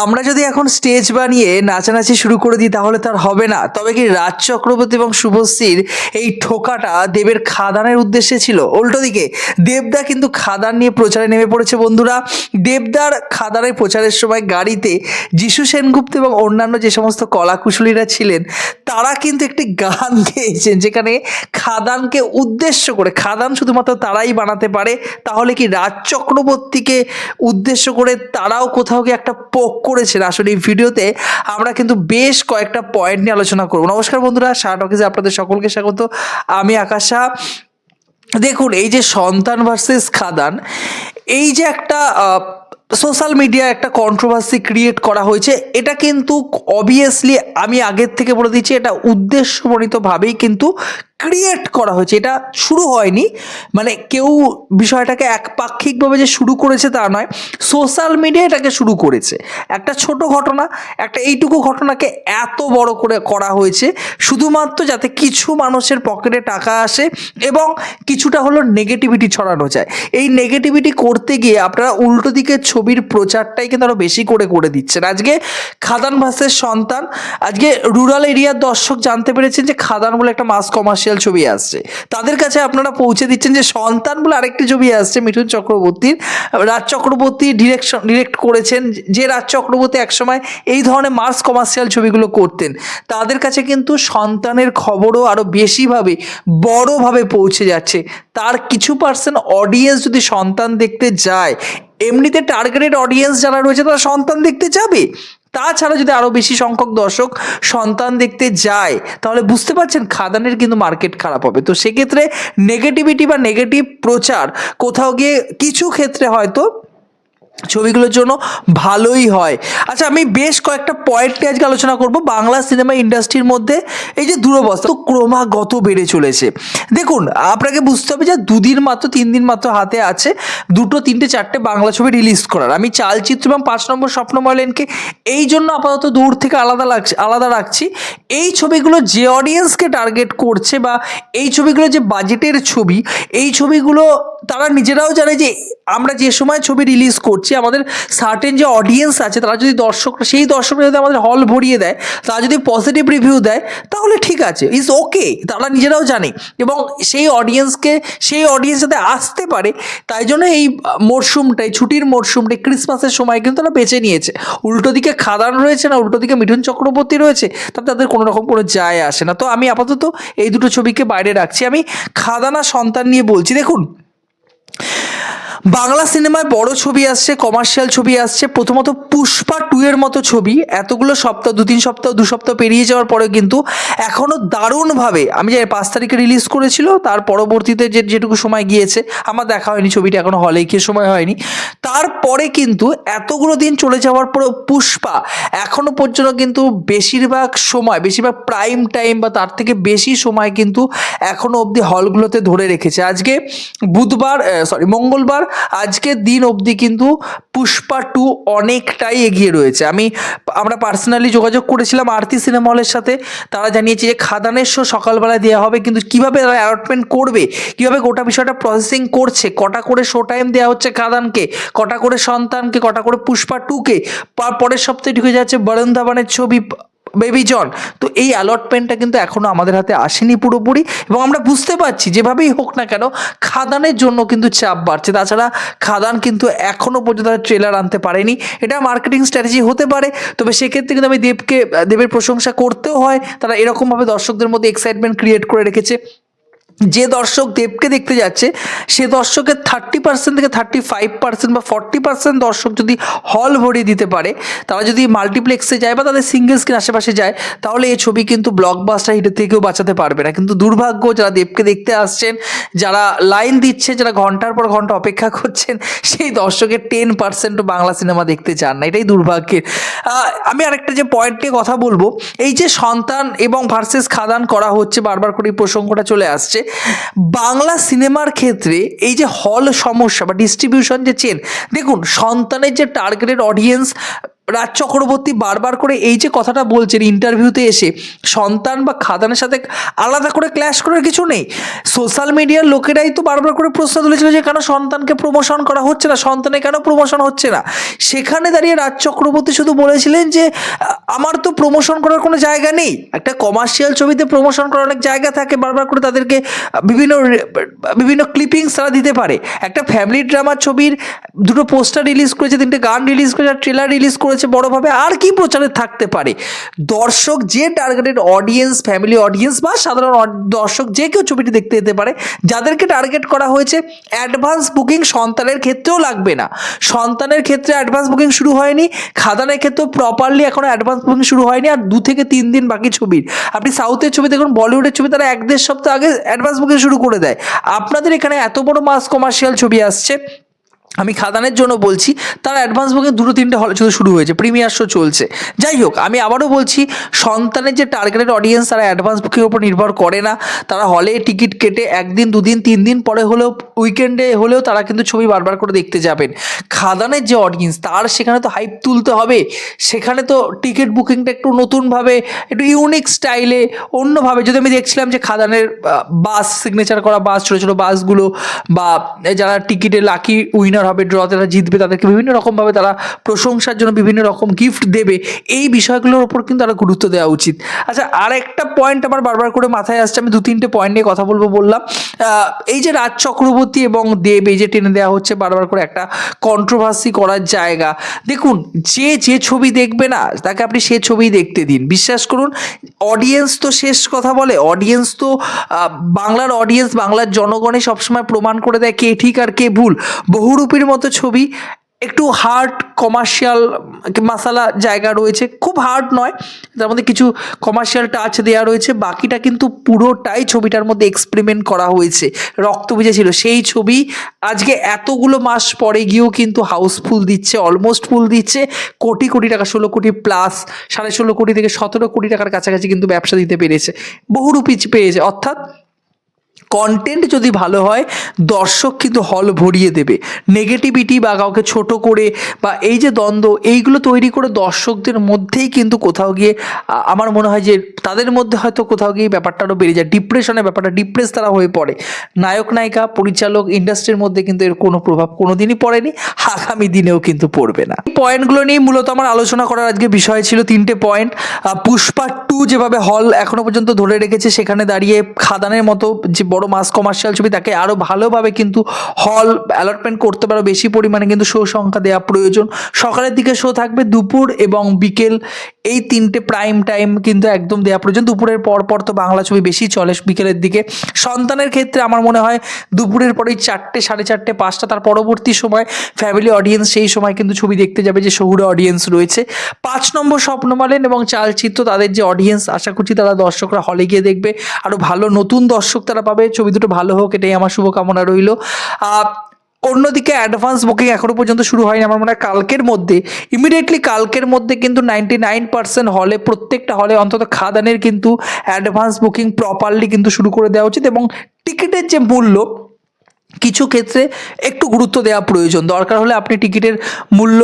আমরা যদি এখন স্টেজ বানিয়ে নাচানাচি শুরু করে দিই, তাহলে তার হবে না। তবে কি রাজ চক্রবর্তী এবং শুভশ্রীর এই ঠোকাটা দেবের খাদানের উদ্দেশ্যে ছিল? উল্টো দিকে, দেবদা কিন্তু খাদান নিয়ে প্রচারে নেমে পড়েছে বন্ধুরা। দেবদার খাদানের প্রচারের সময় গাড়িতে যিশু সেনগুপ্ত এবং অন্যান্য যে সমস্ত কলাকুশলীরা ছিলেন তারা কিন্তু একটি গান গেয়েছেন যেখানে খাদানকে উদ্দেশ্য করে, খাদান শুধুমাত্র তারাই বানাতে পারে, তাহলে কি রাজ চক্রবর্তীকে উদ্দেশ্য করে তারাও কোথাও গিয়ে একটা পোক করেছেন? আসলে এই ভিডিওতে আমরা কিন্তু বেশ কয়েকটা পয়েন্ট নিয়ে আলোচনা করব। নমস্কার বন্ধুরা অফিসে আপনাদের সকলকে স্বাগত। আমি আকাশা দেখুন, এই যে সন্তান ভার্সেস খাদান, এই যে একটা সোশ্যাল মিডিয়া একটা কন্ট্রোভার্সি ক্রিয়েট করা হয়েছে, এটা কিন্তু অবভিয়াসলি আমি আগের থেকে বলে দিচ্ছি, এটা উদ্দেশ্যমণিতভাবেই কিন্তু ক্রিয়েট করা হয়েছে। এটা শুরু হয়নি মানে কেউ বিষয়টাকে একপাক্ষিকভাবে যে শুরু করেছে তা নয় সোশ্যাল মিডিয়া এটাকে শুরু করেছে। একটা ছোট ঘটনা, একটা এইটুকু ঘটনাকে এত বড় করে করা হয়েছে, শুধুমাত্র যাতে কিছু মানুষের পকেটে টাকা আসে এবং কিছুটা হলো নেগেটিভিটি ছড়ানো যায়। এই নেগেটিভিটি করতে গিয়ে আপনারা উল্টো দিকের ছবির প্রচারটাই কিন্তু আরও বেশি করে করে দিচ্ছেন। আজকে খাদান ভাসের সন্তান, আজকে রুরাল এরিয়ার দর্শক জানতে পেরেছেন যে খাদান বলে একটা মাস কমার্শিয়াল ছবি আসছে। তাদের কাছে আপনারা পৌঁছে দিচ্ছেন যে সন্তান বলে আরেকটি ছবি আসছে মিঠুন চক্রবর্তীর। রাজ চক্রবর্তী ডিরেকশন ডিরেক্ট করেছেন যে রাজ চক্রবর্তী একসময় এই ধরনের মাস কমার্শিয়াল ছবিগুলো করতেন। তাদের কাছে কিন্তু সন্তানের খবরও আরও বেশিভাবে, বড়ভাবে পৌঁছে যাচ্ছে। তার কিছু পার্সেন্ট অডিয়েন্স যদি সন্তান দেখতে যায় এমনিতে টার্গেটেড অডিয়েন্স যারা রয়েছে, তারা সন্তান দেখতে যাবে তাছাড়া যদি আরও বেশি সংখ্যক দর্শক সন্তান দেখতে যায়, তাহলে বুঝতে পারছেন খাদানের কিন্তু মার্কেট খারাপ হবে। তো সেক্ষেত্রে নেগেটিভিটি বা নেগেটিভ প্রচার কোথাও গিয়ে কিছু ক্ষেত্রে হয়তো ছবিগুলোর জন্য ভালোই হয়। আচ্ছা আমি বেশ কয়েকটা পয়েন্ট নিয়ে আজকে আলোচনা করব বাংলা সিনেমা ইন্ডাস্ট্রির মধ্যে। এই যে দুরবস্থা, তো ক্রমাগত বেড়ে চলেছে। দেখুন, আপনাকে বুঝতে হবে যে দুদিন মাত্র, তিন দিন মাত্র হাতে আছে দুটো, তিনটে, চারটে বাংলা ছবি রিলিজ করার। আমি চালচিত্র এবং পাঁচ নম্বর স্বপ্নময়লেনকে এই জন্য আপাতত দূর থেকে আলাদা লাগছে, আলাদা রাখছি। এই ছবিগুলো যে অডিয়েন্সকে টার্গেট করছে বা এই ছবিগুলো যে বাজেটের ছবি, এই ছবিগুলো তারা নিজেরাও জানে যে আমরা যে সময় ছবি রিলিজ করছি আমাদের সার্টেন যে অডিয়েন্স আছে, তারা যদি দর্শক সেই দর্শকরা যদি আমাদের হল ভরিয়ে দেয়, তারা যদি পজিটিভ রিভিউ দেয়, তাহলে ঠিক আছে ইজ ওকে তারা নিজেরাও জানে। এবং সেই অডিয়েন্সকে সেই অডিয়েন্স যাতে আসতে পারে, তাই জন্য এই মরশুমটাই, ছুটির মরশুমটাই ক্রিসমাসের সময় কিন্তু তারা বেছে নিয়েছে। উল্টো দিকে খাদান রয়েছে না, উল্টো দিকে মিঠুন চক্রবর্তী রয়েছে, তাতে তাদের কোনো রকম কোনো যায় আসে না। তো আমি আপাতত এই দুটো ছবিকে বাইরে রাখছি। আমি খাদানা সন্তান নিয়ে বলছি, দেখুন বাংলা সিনেমায় বড় ছবি আসছে কমার্শিয়াল ছবি আসছে, প্রথমত পুষ্পা টু এর মতো ছবি। এতগুলো সপ্তাহ, দু তিন সপ্তাহ, দু সপ্তাহ পেরিয়ে যাওয়ার পরে কিন্তু এখনও দারুণভাবে, আমি যে পাঁচ তারিখে রিলিজ করেছিল, তার পরবর্তীতে যে যেটুকু সময় গিয়েছে, আমার দেখা হয়নি ছবিটা এখনও হলে গিয়ে সময় হয়নি। তারপরে কিন্তু এতগুলো দিন চলে যাওয়ার পরে পুষ্পা এখনও পর্যন্ত কিন্তু বেশিরভাগ সময়, বেশিরভাগ প্রাইম টাইম বা তার থেকে বেশি সময় কিন্তু এখনও অবধি হলগুলোতে ধরে রেখেছে। আজকে বুধবার সরি মঙ্গলবার আজকের দিন অবধি কিন্তু পুষ্পা টু অনেকটাই এগিয়ে রয়েছে। আমি, আমরা পার্সোনালি যোগাযোগ করেছিলাম আরতি সিনেমা হলের সাথে। তারা জানিয়েছে যে খাদানের শো সকালবেলা দেওয়া হবে, কিন্তু কীভাবে তারা অ্যালটমেন্ট করবে, কীভাবে গোটা বিষয়টা প্রসেসিং করছে, কটা করে শো টাইম দেওয়া হচ্ছে খাদানকে, কটা করে সন্তানকে, কটা করে পুষ্পা টুকে পরের সপ্তাহে ঢুকে যাচ্ছে বরুণ ধাবানের ছবি বেবি জন তো এই অ্যালটমেন্টটা কিন্তু এখনও আমাদের হাতে আসেনি পুরোপুরি এবং আমরা বুঝতে পারছি যেভাবেই হোক না কেন খাদানের জন্য কিন্তু চাপ বাড়ছে। তাছাড়া খাদান কিন্তু এখনও পর্যন্ত ট্রেলার আনতে পারেনি। এটা মার্কেটিং স্ট্র্যাটেজি হতে পারে, তবে সেক্ষেত্রে কিন্তু আমি দেবকে, দেবের প্রশংসা করতেও হয়। তারা এরকমভাবে দর্শকদের মধ্যে এক্সাইটমেন্ট ক্রিয়েট করে রেখেছে। যে দর্শক দেবকে দেখতে যাচ্ছে, সে দর্শকের থার্টি পার্সেন্ট থেকে থার্টি ফাইভ পার্সেন্ট বা ফর্টি পার্সেন্ট দর্শক যদি হল ভরিয়ে দিতে পারে, তারা যদি মাল্টিপ্লেক্সে যায় বা তাদের সিঙ্গেল স্ক্রিন আশেপাশে যায়, তাহলে এই ছবি কিন্তু ব্লকবাস্টার হিটের থেকেও বাঁচাতে পারবে না। কিন্তু দুর্ভাগ্য, যারা দেবকে দেখতে আসছেন, যারা লাইন দিচ্ছে যারা ঘণ্টার পর ঘণ্টা অপেক্ষা করছেন, সেই দর্শকের টেন পার্সেন্টও বাংলা সিনেমা দেখতে চান না। এটাই দুর্ভাগ্যের। আমি আরেকটা যে পয়েন্ট নিয়ে কথা বলব, এই যে সন্তান এবং ভার্সেস খাদান করা হচ্ছে, বারবার করে এই প্রসঙ্গটা চলে আসছে বাংলা সিনেমার ক্ষেত্রে এই যে হল সমস্যা বা ডিস্ট্রিবিউশন যে চেন দেখুন, সন্তানের যে টার্গেটেড অডিয়েন্স রাজ চক্রবর্তী বারবার করে এই যে কথাটা বলছেন ইন্টারভিউতে এসে, সন্তান বা খাদানের সাথে আলাদা করে ক্ল্যাশ করার কিছু নেই। সোশ্যাল মিডিয়ার লোকেরাই তো বারবার করে প্রশ্ন তুলেছিল যে কেন সন্তানকে প্রমোশন করা হচ্ছে না, সন্তানে কেন প্রমোশন হচ্ছে না? সেখানে দাঁড়িয়ে রাজ চক্রবর্তী শুধু বলেছিলেন যে, আমার তো প্রমোশন করার কোনো জায়গা নেই। একটা কমার্শিয়াল ছবিতে প্রমোশন করার অনেক জায়গা থাকে, বারবার করে তাদেরকে বিভিন্ন বিভিন্ন ক্লিপিংস তারা দিতে পারে। একটা ফ্যামিলি ড্রামার ছবির দুটো পোস্টার রিলিজ করেছে, তিনটে গান রিলিজ করেছে ট্রেলার রিলিজ করেছে বড়োভাবে আর কি প্রচারে থাকতে পারে? দর্শক যে টার্গেটেড অডিয়েন্স ফ্যামিলি অডিয়েন্স বা সাধারণ দর্শক যে কেউ ছবিটি দেখতে যেতে পারে, যাদেরকে টার্গেট করা হয়েছে অ্যাডভান্স বুকিং সন্তানের ক্ষেত্রেও লাগবে না। সন্তানের ক্ষেত্রে অ্যাডভান্স বুকিং শুরু হয়নি, খাদানের ক্ষেত্রেও প্রপারলি এখনও অ্যাডভান্স বুকিং শুরু হয়নি, আর দু থেকে তিন দিন বাকি ছবির। আপনি সাউথের ছবি দেখুন বলিউডের ছবি তারা এক দেড় সপ্তাহ আগে অ্যাডভান্স বুকিং শুরু করে দেয়। আপনাদের এখানে এত বড় মাস কমার্শিয়াল ছবি আসছে আমি খাদানের জন্য বলছি, তার অ্যাডভান্স বুকিং দুটো তিনটে হলে শুধু শুরু হয়েছে প্রিমিয়ার শো চলছে। যাই হোক, আমি আবারও বলছি, সন্তানের যে টার্গেটেড অডিয়েন্স তারা অ্যাডভান্স বুকিংয়ের উপর নির্ভর করে না। তারা হলে টিকিট কেটে একদিন, দুদিন, তিন দিন পরে হলেও উইকেন্ডে হলেও তারা কিন্তু ছবি বারবার করে দেখতে যাবেন। খাদানের যে অডিয়েন্স তার সেখানে তো হাইপ তুলতে হবে। সেখানে তো টিকিট বুকিংটা একটু নতুনভাবে, একটু ইউনিক স্টাইলে অন্যভাবে। যদি আমি দেখছিলাম যে খাদানের বাস সিগনেচার করা বাস ছোটো ছোটো বাসগুলো বা যারা টিকিটে লাকি উইনার হবে ড্রতে তারা জিতবে তাদেরকে বিভিন্ন রকমভাবে তারা প্রশংসার জন্য বিভিন্ন রকম গিফট দেবে। এই বিষয়গুলোর ওপর কিন্তু তারা গুরুত্ব দেওয়া উচিত। আচ্ছা আর একটা পয়েন্ট আমার বারবার করে মাথায় আসছে, আমি দু তিনটে পয়েন্ট নিয়ে কথা বলব বললাম। এই যে রাজ চক্রবর্তী এবং দেব, এই যে টেনে দেওয়া হচ্ছে বারবার করে একটা কন্ট্রোভার্সি করার জায়গা। দেখুন, যে যে ছবি দেখবে না, তাকে আপনি সে ছবি দেখতে দিন। বিশ্বাস করুন অডিয়েন্স তো শেষ কথা বলে অডিয়েন্স তো বাংলার অডিয়েন্স বাংলার জনগণে সবসময় প্রমাণ করে দেয় কে ঠিক আর কে ভুল। বহুরূপীর মতো ছবি, একটু হার্ড কমার্শিয়াল মশালা জায়গা রয়েছে। খুব হার্ড নয়, তার মধ্যে কিছু কমার্শিয়াল টাচ দেওয়া রয়েছে, বাকিটা কিন্তু পুরোটাই ছবিটার মধ্যে এক্সপেরিমেন্ট করা হয়েছে। রক্ত রক্তবীজে ছিল সেই ছবি আজকে এতগুলো মাস পরে গিয়েও কিন্তু হাউসফুল দিচ্ছে অলমোস্ট ফুল দিচ্ছে। কোটি কোটি টাকা, ষোলো কোটি প্লাস সাড়ে ষোলো কোটি থেকে সতেরো কোটি টাকার কাছাকাছি কিন্তু ব্যবসা দিতে পেরেছে। বহুরূপী পেয়েছে, অর্থাৎ কন্টেন্ট যদি ভালো হয়, দর্শক কিন্তু হল ভরিয়ে দেবে। নেগেটিভিটি বা কাউকে ছোট করে বা এই যে দ্বন্দ্ব, এইগুলো তৈরি করে দর্শকদের মধ্যেই কিন্তু কোথাও গিয়ে আমার মনে হয় যে তাদের মধ্যে হয়তো কোথাও গিয়ে ব্যাপারটা আরও বেড়ে যায়। ডিপ্রেশনের ব্যাপারটা ডিপ্রেস তারা হয়ে পড়ে। নায়ক, নায়িকা, পরিচালক ইন্ডাস্ট্রির মধ্যে কিন্তু এর কোনো প্রভাব কোনো দিনই পড়েনি, আগামী দিনেও কিন্তু পড়বে না। এই পয়েন্টগুলো নিয়ে মূলত আমার আলোচনা করার আজকে বিষয় ছিল তিনটে পয়েন্ট পুষ্পা টু যেভাবে হল এখনও পর্যন্ত ধরে রেখেছে, সেখানে দাঁড়িয়ে খাদানের মতো যে বড় মাস কমার্শিয়াল ছবি, তাকে আরও ভালোভাবে কিন্তু হল অ্যালটমেন্ট করতে পারো, বেশি পরিমাণে কিন্তু শো সংখ্যা দেওয়া প্রয়োজন। সকালের দিকে শো থাকবে দুপুর এবং বিকেল, এই তিনটে প্রাইম টাইম কিন্তু একদম দেওয়া প্রয়োজন। দুপুরের পর পর তো বাংলা ছবি বেশি চলে বিকেলের দিকে। সন্তানের ক্ষেত্রে আমার মনে হয় দুপুরের পরেই চারটে, সাড়ে চারটে, পাঁচটা, তার পরবর্তী সময় ফ্যামিলি অডিয়েন্স সেই সময় কিন্তু ছবি দেখতে যাবে যে শহুরে অডিয়েন্স রয়েছে। পাঁচ নম্বর স্বপ্নমালেন এবং চালচিত্র, তাদের যে অডিয়েন্স আশা করছি তারা দর্শকরা হলে গিয়ে দেখবে। আরও ভালো নতুন দর্শক তারা পাবে। ছবি দুটো ভালো হোক, এটাই আমার শুভকামনা রইল। অন্যদিকে অ্যাডভান্স বুকিং এখনও পর্যন্ত শুরু হয়নি, আমার মনে হয় কালকের মধ্যে ইমিডিয়েটলি কালকের মধ্যে কিন্তু নাইনটি নাইন পার্সেন্ট হলে, প্রত্যেকটা হলে অন্তত খাদানের কিন্তু অ্যাডভান্স বুকিং প্রপারলি কিন্তু শুরু করে দেওয়া উচিত এবং টিকিটের যে মূল্য কিছু ক্ষেত্রে একটু গুরুত্ব দেওয়া প্রয়োজন। দরকার হলে আপনি টিকিটের মূল্য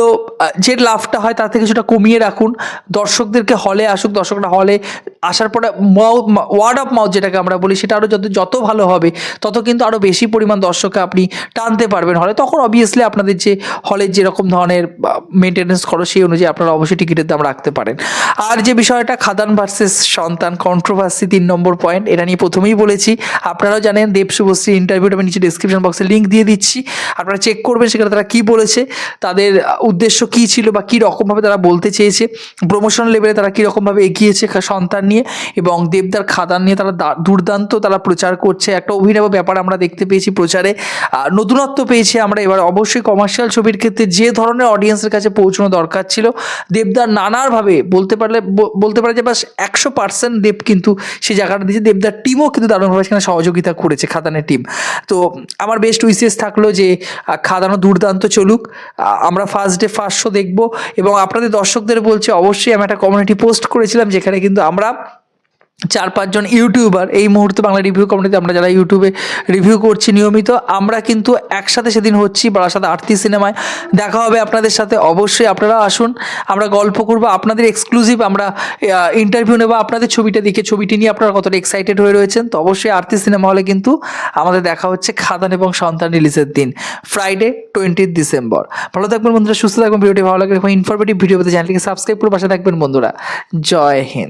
যে লাভটা হয় তার থেকে কিছুটা কমিয়ে রাখুন। দর্শকদেরকে হলে আসুক, দর্শকরা হলে আসার পরে ওয়ার্ড অফ মাউথ যেটাকে আমরা বলি, সেটা আরও যত যত ভালো হবে, তত কিন্তু আরও বেশি পরিমাণ দর্শককে আপনি টানতে পারবেন হলে। তখন অবভিয়াসলি আপনাদের যে হলের যেরকম ধরনের মেনটেনেন্স খরচ সেই অনুযায়ী আপনারা অবশ্যই টিকিটের দাম রাখতে পারেন। আর যে বিষয়টা, খাদান ভার্সেস সন্তান কন্ট্রোভার্সি তিন নম্বর পয়েন্ট এটা নিয়ে প্রথমেই বলেছি। আপনারাও জানেন দেব শুভশ্রী ইন্টারভিউটা আমি নিচে ডিসক্রিপশন বক্সে লিঙ্ক দিয়ে দিচ্ছি। আপনারা চেক করবেন সেখানে তারা কী বলেছে, তাদের উদ্দেশ্য কী ছিল বা কী রকমভাবে তারা বলতে চেয়েছে প্রমোশন লেভেলে তারা কীরকমভাবে এগিয়েছে সন্তান নিয়ে এবং দেবদার খাদান নিয়ে তারা দুর্দান্ত তারা প্রচার করছে। একটা অভিনব ব্যাপার আমরা দেখতে পেয়েছি প্রচারে। নতুনত্ব পেয়েছি আমরা এবার। অবশ্যই কমার্শিয়াল ছবির ক্ষেত্রে যে ধরনের অডিয়েন্সের কাছে পৌঁছানো দরকার ছিল দেবদার নানারভাবে বলতে পারলে বলতে পারে যে বাস একশো পার্সেন্ট দেব কিন্তু সেই জায়গাটা দিয়েছে। দেবদার টিমও কিন্তু দারুণভাবে সেখানে সহযোগিতা করেছে খাদানের টিম তো আমার বেস্ট উইসেস থাকল যে খাদানো দুর্দান্ত চলুক। আমরা ফার্স্ট ডে ফার্স্ট শো দেখব এবং আপনাদের দর্শকদের বলছি, অবশ্যই আমি একটা কমিউনিটি পোস্ট করেছিলাম যেখানে কিন্তু আমরা চার পাঁচজন ইউটিউবার এই মুহূর্তে বাংলা রিভিউ কমিটিতে আমরা যারা ইউটিউবে রিভিউ করছি নিয়মিত, আমরা কিন্তু একসাথে সেদিন হচ্ছি বারাসাত আরতি সিনেমায়। দেখা হবে আপনাদের সাথে, অবশ্যই আপনারা আসুন। আমরা গল্প করব, আপনাদের এক্সক্লুসিভ আমরা ইন্টারভিউ নেব, আপনাদের ছবিটা দেখে ছবিটি নিয়ে আপনারা কতটা এক্সাইটেড হয়ে রয়েছেন। তো অবশ্যই আরতি সিনেমা হলে কিন্তু আমাদের দেখা হচ্ছে খাদান এবং সন্তান রিলিজের দিন ফ্রাইডে টোয়েন্টি ডিসেম্বর ভালো থাকবেন বন্ধুরা, সুস্থ থাকবেন, ভিডিওটি ভালো লাগবে ইনফরমেটিভ ভিডিও পেতে চ্যানেলটিকে সাবস্ক্রাইব করে পাশে থাকবেন বন্ধুরা। জয় হিন্দ।